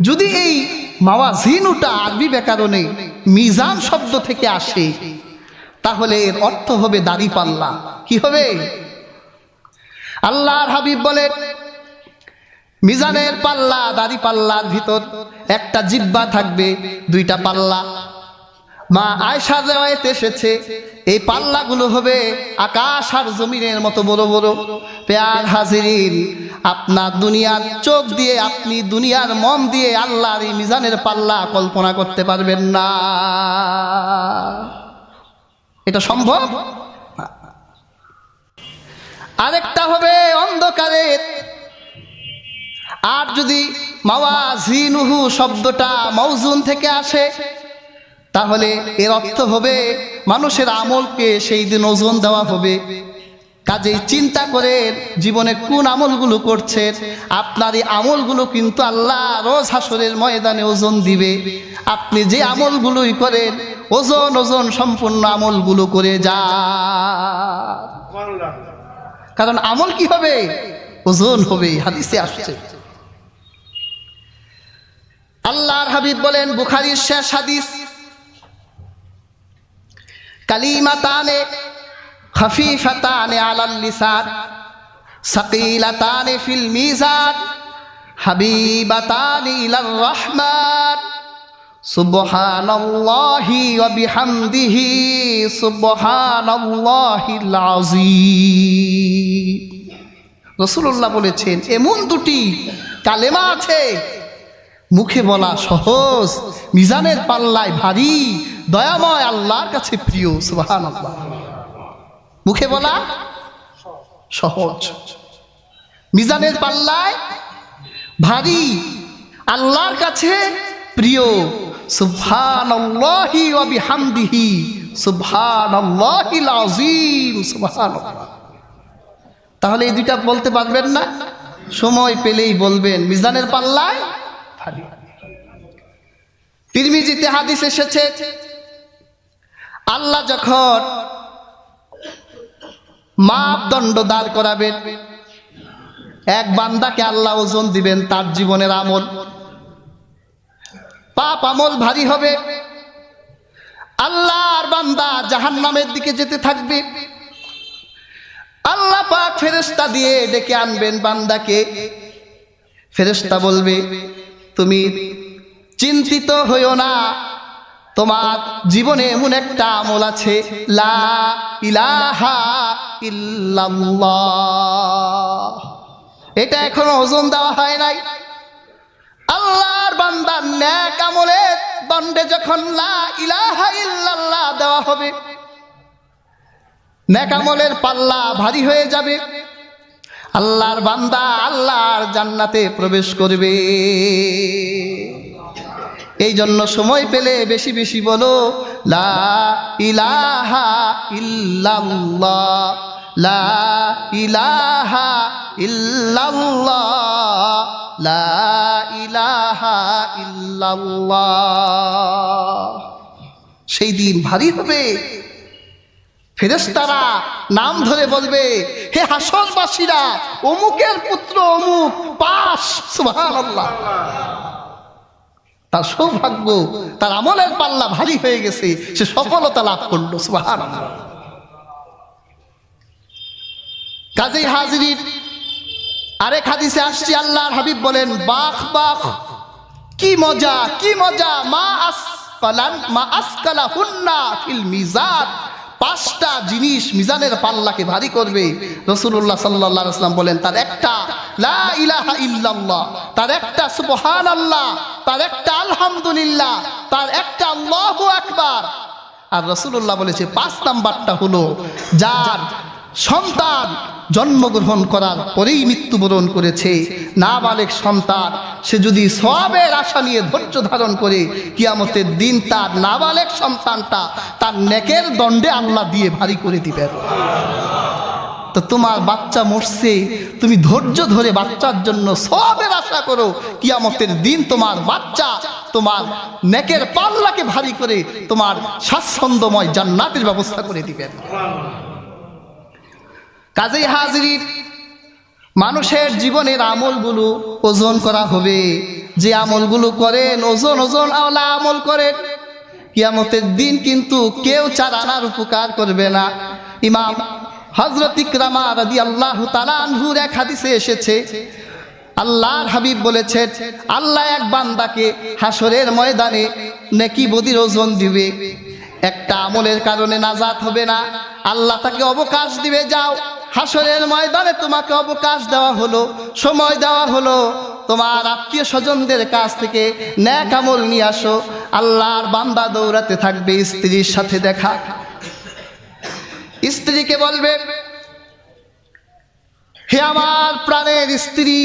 যদি এই মাওয়াজিনুটা আরবি ব্যাকরণে মিজান শব্দ থেকে আসে, তাহলে এর অর্থ হবে দাড়ি পাল্লা। কি হবে? আল্লাহর হাবিব বলেন মিজানের পাল্লা, দাড়ি পাল্লার ভিতর একটা জিব্বা থাকবে, দুইটা পাল্লা। মা আয়সা রেওয়ায়ত এসেছে। এই পাল্লাগুলো হবে আকাশ আর জমিনের মতো বড় বড়। পেয়ার হাজিরিন, আপনার দুনিয়ার চোখ দিয়ে আপনি দুনিয়ার মন দিয়ে আল্লাহর এই মিজানের পাল্লা কল্পনা করতে পারবেন না। এটা সম্ভব। আরেকটা হবে অন্ধকারে। আর যদি মাওয়া ঝিনুহু শব্দটা মৌজুন থেকে আসে তাহলে এর অর্থ হবে, মানুষের আমলকে সেই দিন ওজন দেওয়া হবে। কাজেই চিন্তা করে জীবনে কোন আমলগুলো করছেন আপনার এই আমলগুলো কিন্তু আল্লাহ রোজ হাসরের ময়দানে ওজন দিবে। আপনি যে আমলগুলোই করেন, ওজন ওজন সম্পূর্ণ আমলগুলো করে যা কারণ আমল কি হবে? ওজন হবে হাদিসে আসছে। আল্লাহর হাবিব বলেন, বুখারির শেষ হাদিস কালিমাতানে, খফিফাতানে আলাল লিসান, সাকিলাতানে ফিল মিজান, হাবিবাতানি ইলার রহমান। সুবহানাল্লাহি ওয়া বিহামদিহি, সুবহানাল্লাহিল আযীম। রাসূলুল্লাহ বলেছেন, এমন দুটি কালেমা আছে, মুখে বলা সহজ, মিজানের পাল্লায় ভারী দয়াময় আল্লাহর কাছে প্রিয় সুবাহান মুখে বলা? সহজ। মিজানের পাল্লায় ভারী আল্লাহর কাছে প্রিয়, সুবহানাল্লাহি ওয়া তাহলে এই দুইটা বলতে পারবেন না? সময় পেলেই বলবেন। মিজানের পাল্লায় ভারী। তিরমিজিতে হাদিস এসেছে আল্লাহ যখন মাপদণ্ড দাঁড় করাবেন, এক বান্দাকে আল্লাহ ওজন দিবেন তার জীবনের আমল। পাপ আমল ভারী হবে। আল্লাহর বান্দা জাহান নামের দিকে যেতে থাকবে। আল্লাহ পাক ফেরেস্তা দিয়ে ডেকে আনবেন বান্দাকে। ফেরেস্তা বলবে, তুমি চিন্তিত হইও না। তোমার জীবনে এমন একটা আমল আছে, লা ইলাহা ইল্লাল্লাহ। এটা এখনও ওজন দেওয়া হয় নাই। আল্লাহর বান্দার ন্যাক আমলের দণ্ডে যখন লা ইলাহা ইল্লাল্লাহ দেওয়া হবে ন্যাক আমলের পাল্লা ভারী হয়ে যাবে। আল্লাহর বান্দা আল্লাহর জান্নাতে প্রবেশ করবে। এই জন্য সময় পেলে বেশি বেশি বলো, লা ইলাহা লা ইলাহা লা ইলাহা সেই দিন ভারী হবে। ফেরেস্তারা নাম ধরে বলবে, হে হাসরবাসীরা, অমুকের পুত্র অমুক পাস। সুবহানাল্লাহ। তার সৌভাগ্য, তার আমলের পাল্লা ভারী হয়ে গেছে, সে সফলতা লাভ করল কাজী হাজির আরেক হাদিসে আসছি, আল্লাহর হাবিব বলেন বাখ বাখ কি মজা কি মজা, মা আস মা আসকালা হুন্না ফিল মিজান পাঁচটা জিনিস মিজানের পাল্লাকে ভারী করবে। রসুল্লাহ সাল্লাহ আসলাম বলেন, তার একটা, লা ইলাহা ইল্লাল্লাহ, তার একটা সুবহান আল্লাহ তার একটা আলহামদুলিল্লাহ, তার একটা আল্লাহু আকবার। আর রসুল্লাহ বলেছে, পাঁচ নাম্বারটা হলো যার সন্তান জন্মগ্রহণ করার পরেই মৃত্যুবরণ করেছে। নাবালেক সন্তান, সে যদি সবের আশা নিয়ে ধৈর্য ধারণ করে, কিয়ামতের দিন তার নাবালেক সন্তানটা তার নেকের দণ্ডে আল্লাহ দিয়ে ভারী করে দিবেন তো তোমার বাচ্চা মরছে, তুমি ধৈর্য ধরে বাচ্চার জন্য সবের আশা করো, কিয়ামতের দিন তোমার বাচ্চা তোমার নেকের পাল্লাকে ভারী করে তোমার স্বাচ্ছন্দ্যময় জান্নাতের ব্যবস্থা করে দিবেন কাজেই হাজির মানুষের জীবনের আমলগুলো ওজন করা হবে। যে আমলগুলো করেন, ওজন ওজন আওলা আমল করেন। কিয়ামতের দিন কিন্তু কেউ চার আনার উপকার করবে না। ইমাম হজরত ইকরামা রাদি আল্লাহ তালানহুর এক হাদিসে এসেছে। আল্লাহর হাবিব বলেছেন, আল্লাহ এক বান্দাকে হাসরের ময়দানে নেকি বদির ওজন দিবে। একটা আমলের কারণে নাজাত হবে না। আল্লাহ তাকে অবকাশ দিবে, যাও। হাসরের ময়দানে তোমাকে অবকাশ দেওয়া হলো, সময় দেওয়া হলো। তোমার আত্মীয় স্বজনদের কাছ থেকে ন্যাক আমল নিয়ে আসো। আল্লাহর বান্দা দৌড়াতে থাকবে, স্ত্রীর সাথে দেখা। স্ত্রীকে বলবে, হে আমার প্রাণের স্ত্রী,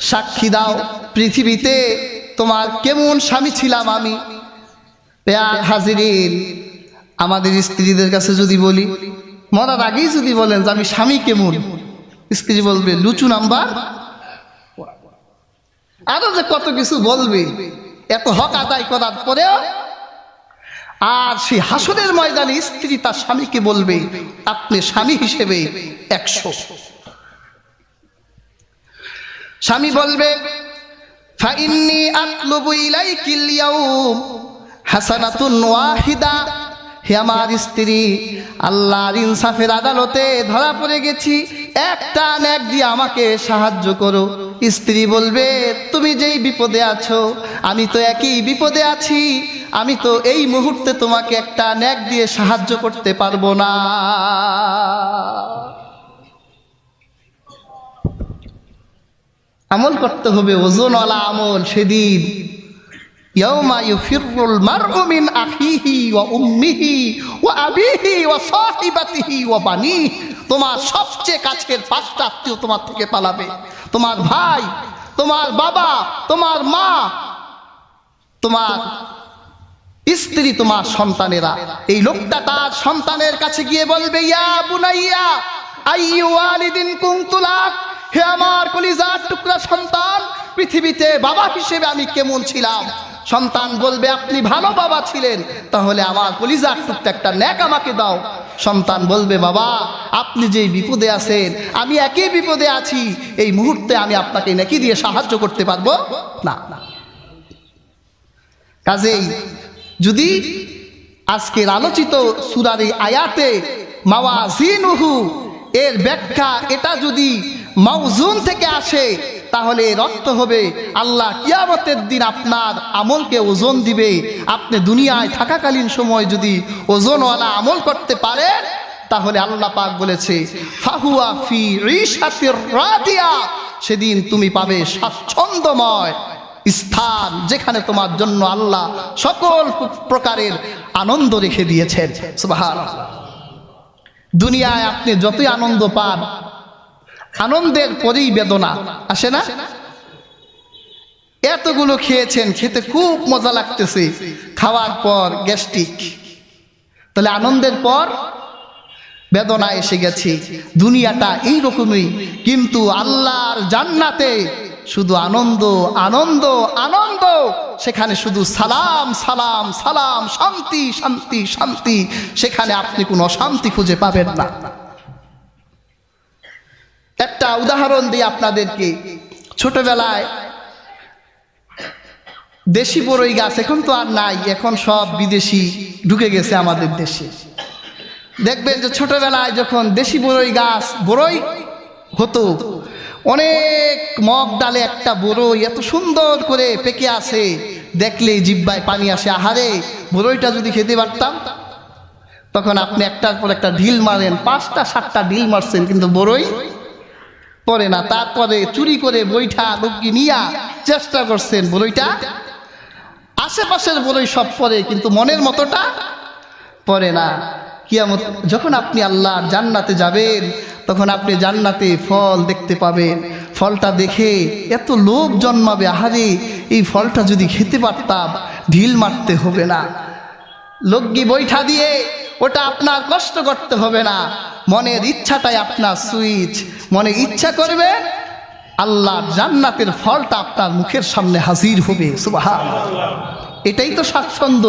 সাক্ষী দাও, পৃথিবীতে তোমার কেমন স্বামী ছিলাম আমি। পেয়ার আমাদের স্ত্রীদের কাছে যদি বলি মরার আগেই যদি বলেন যে আমি স্বামী কেমন? স্ত্রী বলবে, লুচু নাম্বার? আরও যে কত কিছু বলবে, এত হক আদায় করার পরেও আর সেই হাসনের ময়দানে স্ত্রী তার স্বামীকে বলবে, আপনি স্বামী হিসেবে একশো। স্বামী বলবে ফাইন্নি আতলুবু ইলাইকিল হাসানাতুন ওয়াহিদা। হে আমার স্ত্রী, আল্লাহর ইনসাফের আদালতে ধরা পড়ে গেছি। একটা ন্যাক দিয়ে আমাকে সাহায্য করো। স্ত্রী বলবে, তুমি যেই বিপদে আছো, আমি তো একই বিপদে আছি। আমি তো এই মুহূর্তে তোমাকে একটা ন্যাক দিয়ে সাহায্য করতে পারব না। আমল করতে হবে ওজনওয়ালা আমল, সেদিন আখিহি ওয়া উম্মিহি ওয়া আবিহি ওয়া সাহিবাতিহি ওয়া বানিহি। তোমার সবচেয়ে কাছের পাঁচটা আত্মীয় তোমার থেকে পালাবে। তোমার ভাই, তোমার বাবা, তোমার মা, তোমার স্ত্রী, তোমার সন্তানেরা। এই লোকটা তার সন্তানের কাছে গিয়ে বলবে, ইয়া বুনাইয়া, আইয়ু ওয়ালিদিন কুনতুলাক, হে আমার কলিজার টুকরা সন্তান, পৃথিবীতে বাবা হিসেবে আমি কেমন ছিলাম? সন্তান বলবে, আপনি ভালো বাবা ছিলেন, তাহলে আমার কলিজার টুকটা একটা ন্যাক আমাকে দাও। সন্তান বলবে, বাবা, আপনি যেই বিপদে আছেন, আমি একই বিপদে আছি, এই মুহূর্তে আমি আপনাকে নাকি দিয়ে সাহায্য করতে পারব? না। কাজেই যদি আজকের আলোচিত সুরার এই আয়াতে মাওয়াজিনুহু, এর ব্যাখ্যা এটা যদি মাউজুন থেকে আসে তাহলে অর্থ হবে আল্লাহ কিয়ামতের দিন আপনার আমলকে ওজন দিবে আপনি দুনিয়ায় থাকাকালীন সময় যদি ওজনওয়ালা আমল করতে পারেন, তাহলে আল্লাহ পাক বলেছে, ফাহুয়া ফি রাদিয়া সেদিন তুমি পাবে স্বাচ্ছন্দ্যময় স্থান যেখানে তোমার জন্য আল্লাহ সকল প্রকারের আনন্দ রেখে দিয়েছেন। দুনিয়ায় আপনি যতই আনন্দ পান আনন্দের পরেই বেদনা, আসে না? এতগুলো খেয়েছেন, খেতে খুব মজা লাগতেছে। খাওয়ার পর গ্যাস্ট্রিক। তাহলে আনন্দের পর বেদনা এসে গেছে। দুনিয়াটা এই রকমই কিন্তু আল্লাহর জান্নাতে শুধু আনন্দ আনন্দ আনন্দ। সেখানে শুধু সালাম সালাম সালাম, শান্তি শান্তি শান্তি। সেখানে আপনি কোনো অশান্তি খুঁজে পাবেন না। একটা উদাহরণ দিই আপনাদেরকে। ছোটবেলায় দেশি বড়ই গাছ এখন তো আর নাই, এখন সব বিদেশি ঢুকে গেছে আমাদের দেশে। দেখবেন যে ছোটবেলায় যখন দেশি বড়ই গাছ বড়ই হতো, অনেক মগ ডালে একটা বড়ই এত সুন্দর করে পেকে আছে, দেখলেই জিব্বায় পানি আসে। আহারে বড়ইটা যদি খেতে পারতাম, তখন আপনি একটার পর একটা ঢিল মারেন, পাঁচটা, সাতটা ঢিল মারছেন, কিন্তু বড়ই পরে না, তারপরে চুরি করে বইটা লুকি নিয়া চেষ্টা করছেন বড়ইটা আশেপাশের বড়ই সব পরে, কিন্তু মনের মতোটা পরে না। কিয়ামত, যখন আপনি আল্লাহর জান্নাতে যাবেন, তখন আপনি জান্নাতে ফল দেখতে পাবেন। ফলটা দেখে এত লোভ জন্মাবে, আহারে, এই ফলটা যদি খেতে পারতাম, ঢিল মারতে হবে না। লগ্গি বৈঠা দিয়ে ওটা আপনার কষ্ট করতে হবে না। মনের ইচ্ছাটাই আপনার সুইচ। মনে ইচ্ছা করবে, আল্লাহ জান্নাতের ফলটা আপনার মুখের সামনে হাজির হবে। সুবাহ এটাই তো স্বাচ্ছন্দ্য।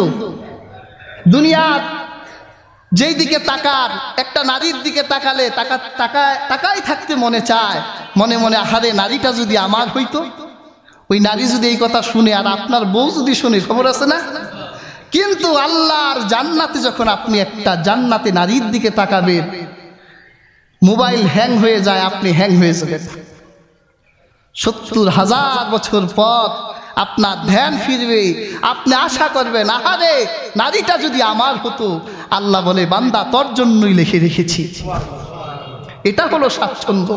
দুনিয়ার যেই দিকে তাকার, একটা নারীর দিকে তাকালে তাকা তাকায় তাকাই থাকতে মনে চায়। মনে মনে, আহারে, নারীটা যদি আমার হইতো, ওই নারী যদি এই কথা শুনে, আর আপনার বউ যদি শুনে, খবর আছে না? কিন্তু আল্লাহর জান্নাতে যখন আপনি একটা জান্নাতে নারীর দিকে তাকাবেন মোবাইল হ্যাং হয়ে যায়, আপনি হ্যাং হয়ে যাবেন। সত্তর হাজার বছর পর আপনার ধ্যান ফিরবে, আপনি আশা করবেন, আহারে, নারীটা যদি আমার হতো, আল্লাহ বলে, বান্দা, তোর জন্যই লিখে রেখেছি। এটা হলো স্বাচ্ছন্দ্য।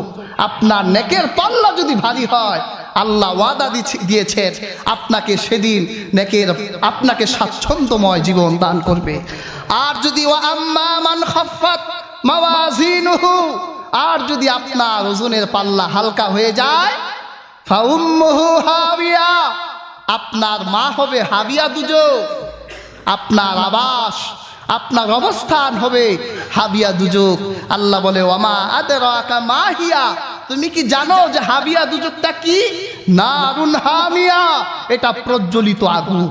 আপনার নেকের পাল্লা যদি ভারী হয়, আল্লাহ ওয়াদা দিয়েছেন, আপনাকে সেদিন নেকের, আপনাকে স্বাচ্ছন্দ্যময় জীবন দান করবে। আর যদি ও আম্মা মান খাফাত আর যদি আপনার ওজনের পাল্লা হালকা হয়ে যায় হাবিয়া। আপনার মা হবে হাবিয়া দুজো আপনার আবাস, আপনার অবস্থান হবে হাবিয়া দুজক। আল্লাহ বলে ওমা আদের মাহিয়া তুমি কি জানো যে হাবিয়া দুজকটা কি? নারুন হামিয়া। এটা প্রজ্বলিত আগুন।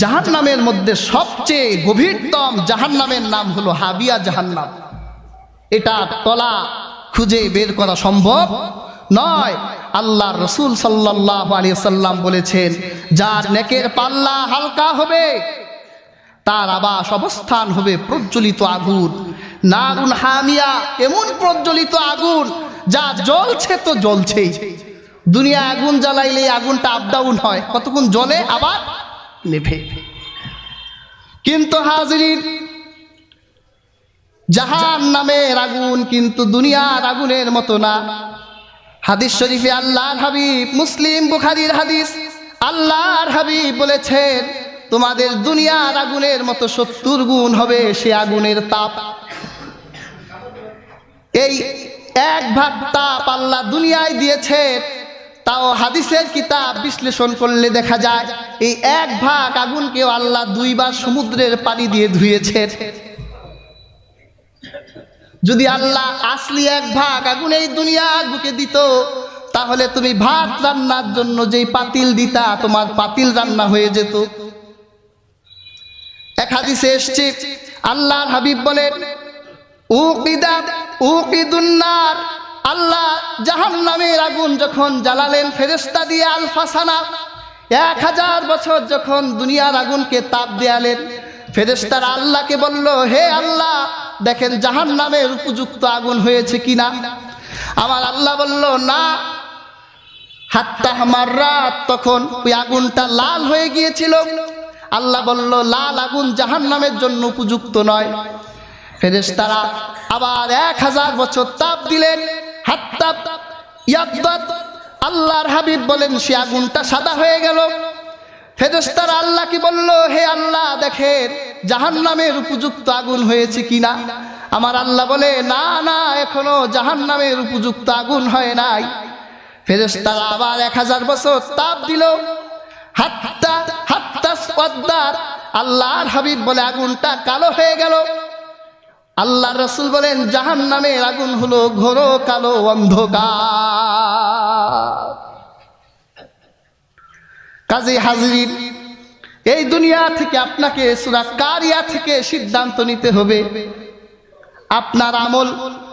জাহান নামের মধ্যে সবচেয়ে গভীরতম জাহান নামের নাম হলো হাবিয়া জাহান্নাম। এটা তলা খুঁজে বের করা সম্ভব নয়। আল্লাহ রসুল সাল্লাহ আলী সাল্লাম বলেছেন, যার নেকের পাল্লা হালকা হবে, তার আবাস অবস্থান হবে প্রজ্বলিত আগুন। নারুন হামিয়া এমন প্রজ্বলিত আগুন, যা জ্বলছে তো জ্বলছেই। দুনিয়া আগুন জ্বালাইলে আগুনটা আপ ডাউন হয়। কতক্ষণ জ্বলে? আবার নেভে কিন্তু হাজির জাহান নামের আগুন কিন্তু দুনিয়ার আগুনের মতো না। হাদিস শরীফে আল্লাহর হাবিব, মুসলিম বুখারির হাদিস, আল্লাহর হাবিব বলেছেন, তোমাদের দুনিয়ার আগুনের মতো সত্তর গুণ হবে সে আগুনের তাপ। এই এক ভাগ তাপ আল্লাহ দুনিয়ায় দিয়েছে তাও হাদিসের কিতাব বিশ্লেষণ করলে দেখা যায়, এই এক ভাগ আগুনকেও আল্লাহ দুইবার সমুদ্রের পানি দিয়ে ধুয়েছেন যদি আল্লাহ আসলি এক ভাগ আগুন এই দুনিয়ার বুকে দিত, তাহলে তুমি ভাত রান্নার জন্য যেই পাতিল দিতা, তোমার পাতিল রান্না হয়ে যেত। এক হাদিসে এসছে, আল্লাহর হাবিব বলেন, উকিদাত উকিদুন্নার আল্লাহ জাহান নামের আগুন যখন জ্বালালেন ফেরেস্তা দিয়ে আলফাসানা এক হাজার বছর যখন দুনিয়ার আগুনকে তাপ দেয়ালেন ফেরেস্তারা আল্লাহকে বলল, হে আল্লাহ, দেখেন জাহান নামের উপযুক্ত আগুন হয়েছে কিনা? আমার আল্লাহ বলল, না। হাত্তা আমার রাত তখন ওই আগুনটা লাল হয়ে গিয়েছিল। আল্লাহ বলল, লাল আগুন জাহান নামের জন্য উপযুক্ত নয়। ফেরেশতারা আবার এক হাজার বছর তাপ দিলেন। ইয়াদ্দাত আল্লাহর হাবিব বলেন, সে আগুনটা সাদা হয়ে গেল। ফেরেশতারা আল্লাহ কি বলল, হে আল্লাহ, দেখেন জাহান নামের উপযুক্ত আগুন হয়েছে কিনা? আমার আল্লাহ বলে, না না, এখনও জাহান নামের উপযুক্ত আগুন হয় নাই। ফেরেশতারা আবার এক হাজার বছর তাপ দিল। হাত্তা হাত্তা স্পদ্দার আল্লাহর হাবিব বলে, আগুনটা কালো হয়ে গেল। আল্লাহ রসুল বলেন জাহান নামের আগুন হলো ঘোর কালো অন্ধকার। কাজী হাজির এই দুনিয়া থেকে আপনাকে, সুরা কারিয়া থেকে সিদ্ধান্ত নিতে হবে। আপনার আমল,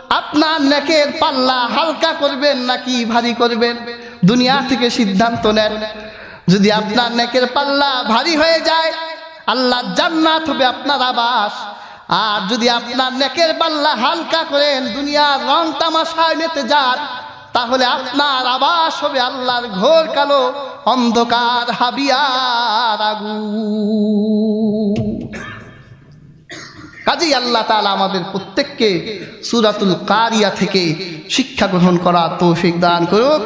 আপনার নেকের পাল্লা হালকা করবেন নাকি ভারী করবেন? দুনিয়া থেকে সিদ্ধান্ত নেন। যদি আপনার নেকের পাল্লা ভারী হয়ে যায়, আল্লাহ জান্নাত হবে আপনার আবাস। আর যদি আপনার নেকের পাল্লা হালকা করেন, দুনিয়ার রং তামাশায় মেতে যান, তাহলে আপনার আবাস হবে আল্লাহর ঘোর কালো অন্ধকার হাবিয়ার আগু কাজেই আল্লাহ তাআলা আমাদের প্রত্যেককে সুরাতুল কারিয়া থেকে শিক্ষা গ্রহণ করা তৌফিক দান করুক।